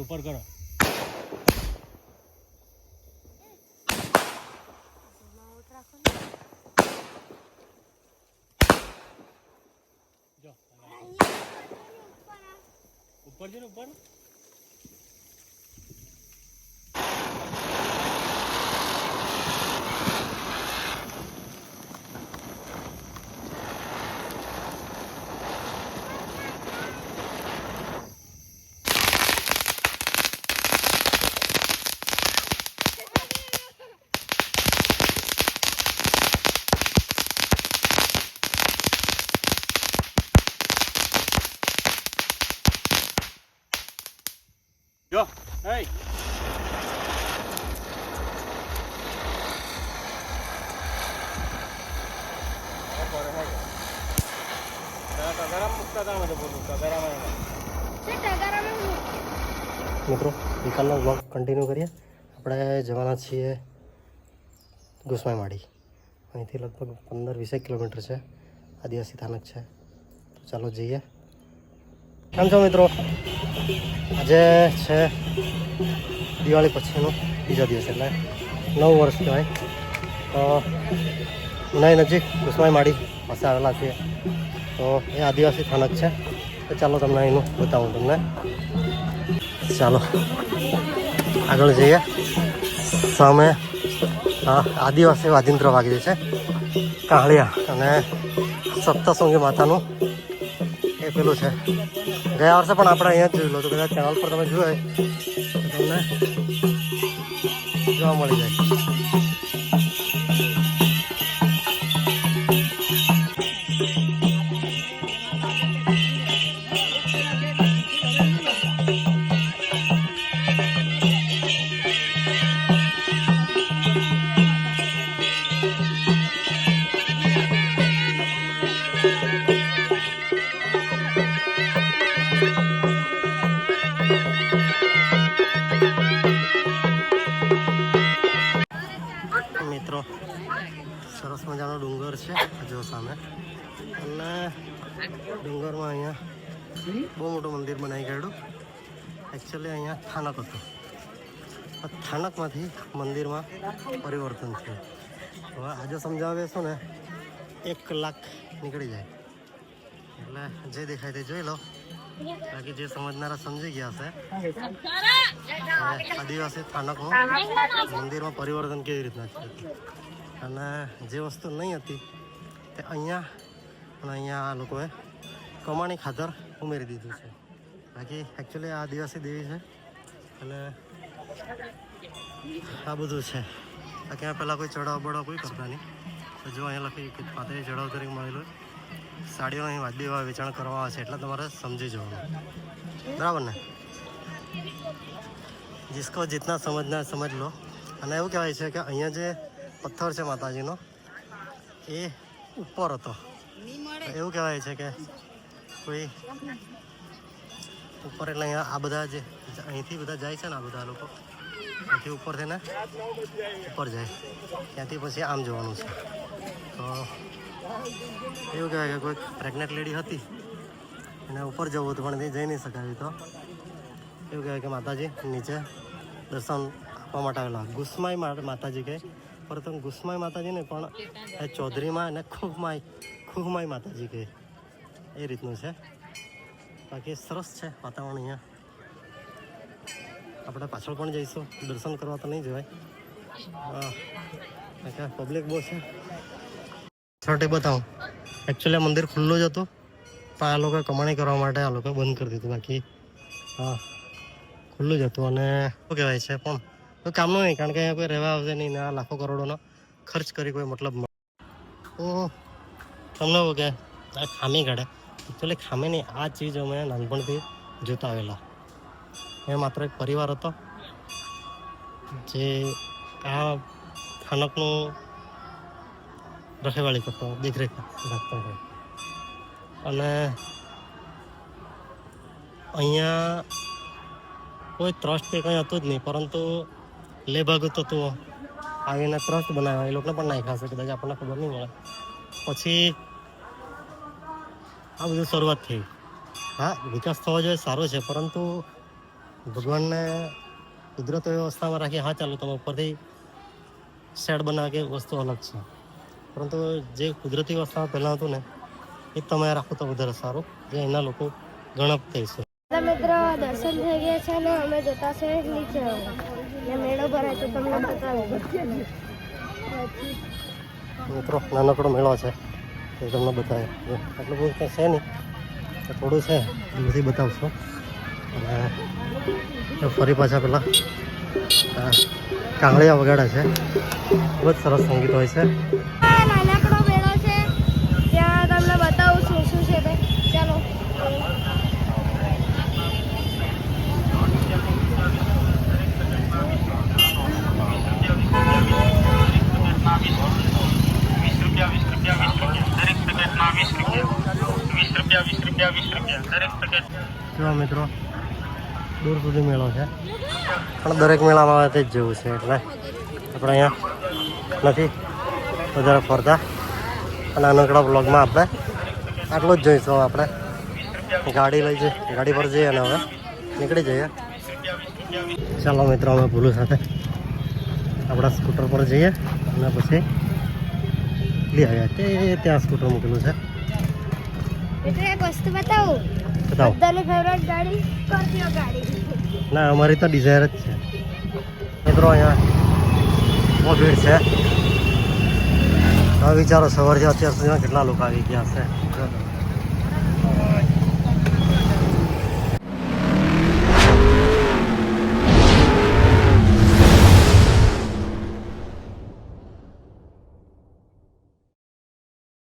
ઉપર કરો. જો ઉપર છે ને ઉપર? જો hey. મિત્રો નિકાલનો બ્લોગ કન્ટિન્યુ કરીએ. આપણે જવાના છીએ ગુસમાઈ માડી અહીંથી લગભગ પંદર વીસેક કિલોમીટર છે. આદિવાસી સ્થાનક છે. તો ચાલો જઈએ. કેમ છો મિત્રો? આજે છે દિવાળી પછીનો, બીજો દિવસ એટલે નવ વર્ષ કહેવાય. તો ઉનાઈ નજીક ગુસમાઈ માડી પાસે આવેલા છીએ. તો એ આદિવાસી સ્થાનક છે. તો ચાલો તમને એનું બતાવું તમને. ચાલો, આગળ જઈએ. સામે આદિવાસી વાજિંત્ર વાગી છે. કાળિયા અને સપ્તસંગી માતાનું એ પેલું છે. ગયા વર્ષે પણ આપણે અહીંયા જ જોયેલું તો કદાચ ચેનલ પર તમે જોયો તમને જોવા મળી જાય. મિત્રો સરસ મજાનો ડુંગર છે જો સામે અને ડુંગરમાં અહીંયા બહુ મોટું મંદિર બનાવી ગયેલું એકચ્યુઅલી અહીંયા સ્થાનક હતું આ સ્થાનકમાંથી મંદિરમાં પરિવર્તન થયું હવે આજે સમજાવીશું ને એક કલાક નીકળી જાય એટલે જે દેખાય તે જોઈ લો બાકી જે સમજનારા સમજી ગયા હશે હવે આદિવાસી સ્થાનકનું મંદિરમાં પરિવર્તન કેવી રીતના છે અને જે વસ્તુ નહીં હતી, તે અહીંયા અને અહીંયા આ લોકોએ કમાણી ખાતર ઉમેરી દીધું છે. બાકી એકચ્યુઅલી આ આદિવાસી દેવી છે અને આ બધું છે. બાકી પહેલાં કોઈ ચડાવ બડાવ કોઈ કરતા નહીં. તો જો અહીંયા લખી કે પાતળી ચઢાવ તરીકે મળેલું સાડીઓ અહીં વાજબી એવા વેચાણ કરવામાં આવે છે એટલે તમારે સમજી જવાનું. બરાબર ને? જિસકો જીતના સમજના સમજ લો. અને એવું કહેવાય છે કે અહીંયા જે પથ્થર છે માતાજીનો. એ ઉપર હતો. એવું કહેવાય છે કે કોઈ ઉપર એટલે અહીંયા આ બધા જે અહીંથી બધા જાય છે ને આ બધા લોકો, અહીંથી ઉપર થઈને ઉપર જાય. ત્યાંથી પછી આમ જોવાનું છે. તો એવું કહેવાય કે કોઈ પ્રેગ્નેન્ટ લેડી હતી. એને ઉપર જવું હતું, પણ તે જઈ નહીં શકાયું તો. એવું કહેવાય કે માતાજી નીચે દર્શન આપવા માટે આવેલા. ગુસ્માઈ માતાજી કહે પરંતુ ગુસ્માઈ માતાજી ને, પણ એ ચૌધરીમાં અને ખૂહમાઈ ખૂહમાઈ માતાજી કહે એ રીતનું છે. બાકી સરસ છે વાતાવરણ અહીંયા. આપણે પાછળ પણ જઈશું. દર્શન કરવા તો નહીં જવાય. હા પબ્લિક બહુ છે. છોટે બતાવું એકચ્યુઅલી મંદિર ખુલ્લું જ હતું. પણ આ લોકો કમાણી કરવા માટે આ લોકો બંધ કરી દીધું. બાકી, હા. ખુલ્લું જ હતું અને શું કહેવાય છે પણ કોઈ કામનું નહીં કારણ કે અહીંયા કોઈ રહેવા આવશે નહીં આ લાખો કરોડોનો ખર્ચ કરી કોઈ મતલબ ન- તમને એવું કે? ખામી કાઢે. એકચ્યુઅલી ખામી નહીં આ ચીજ અમે નાનપણથી જોતા આવેલા. એ માત્ર એક પરિવાર હતો, જે આ સ્થાનકનું રખેવાળી કરતો, દેખરેખ રાખતો હોય અને અહીંયા કોઈ ટ્રસ્ટ કે કંઈ હતું જ નહીં, પરંતુ લેભાગુ તત્વો આવીને ટ્રસ્ટ બનાવ્યા. એ લોકોને પણ નાખ્યા હશે, કદાચ આપણને ખબર નહીં મળે પછી આ બધું શરૂઆત થઈ. હા, વિકાસ થવો જોઈએ, સારો છે, પરંતુ ભગવાનને કુદરતી વ્યવસ્થામાં રાખી, હા, ચાલો, તમે ઉપરથી શેડ બનાવે કે વસ્તુ અલગ છે. પરંતુ જે કુદરતી વ્યવસ્થામાં પહેલાં હતું ને, એ તમે રાખો તો વધારે સારું, જે એના લોકો ગણપ થઈ છે મિત્રો, દર્શન થઈ ગયા છે અને અમે જતા છે નીચે. ને મેળો ભરાય તો તમને બતાવું મિત્રો નાનકડો મેળો છે. એ તમને બતાવે. આટલું બધું કંઈ છે નહીં. તો થોડું છે. એ બધી બતાવશો. અને ફરી પાછા પેલા કાંગળિયા વગાડે છે. ખૂબ જ સરસ સંગીત હોય છે આ નાનકડો મેળો છે ત્યાં તમને બતાવું શું શું છે તે ચાલો વીસ રૂપિયા વીસ રૂપિયા વીસ રૂપિયા દરેક પેકેટમાં વીસ રૂપિયા વીસ રૂપિયા વીસ રૂપિયા જો મિત્રો દૂર સુધી મેળો છે. પણ દરેક મેળામાં આવે તે જ જેવું છે એટલે આપણે અહીંયા નથી વધારે ફરતા. અને નાનકડા બ્લોગમાં આપણે આટલું જ જોઈશું આપણે. ગાડી લઈ જઈએ ગાડી પર જઈએ અને હવે નીકળી જઈએ. ચાલો મિત્રો અમે ભૂલું સાથે આપણા સ્કૂટર પર જઈએ અને પછી લઈ આવ્યા. તે ત્યાં સ્કૂટર મૂકેલું છે. વસ્તુ બતાવું. બતાવો. બધાની ફેવરેટ ગાડી સ્કોર્પિયો ગાડી. ના અમારી તો ડિઝાયર જ છે. મિત્રો અહીંયા બહુ ભીડ છે. હવે વિચારો સવારથી અત્યાર સુધીમાં કેટલા લોકો આવી ગયા હશે?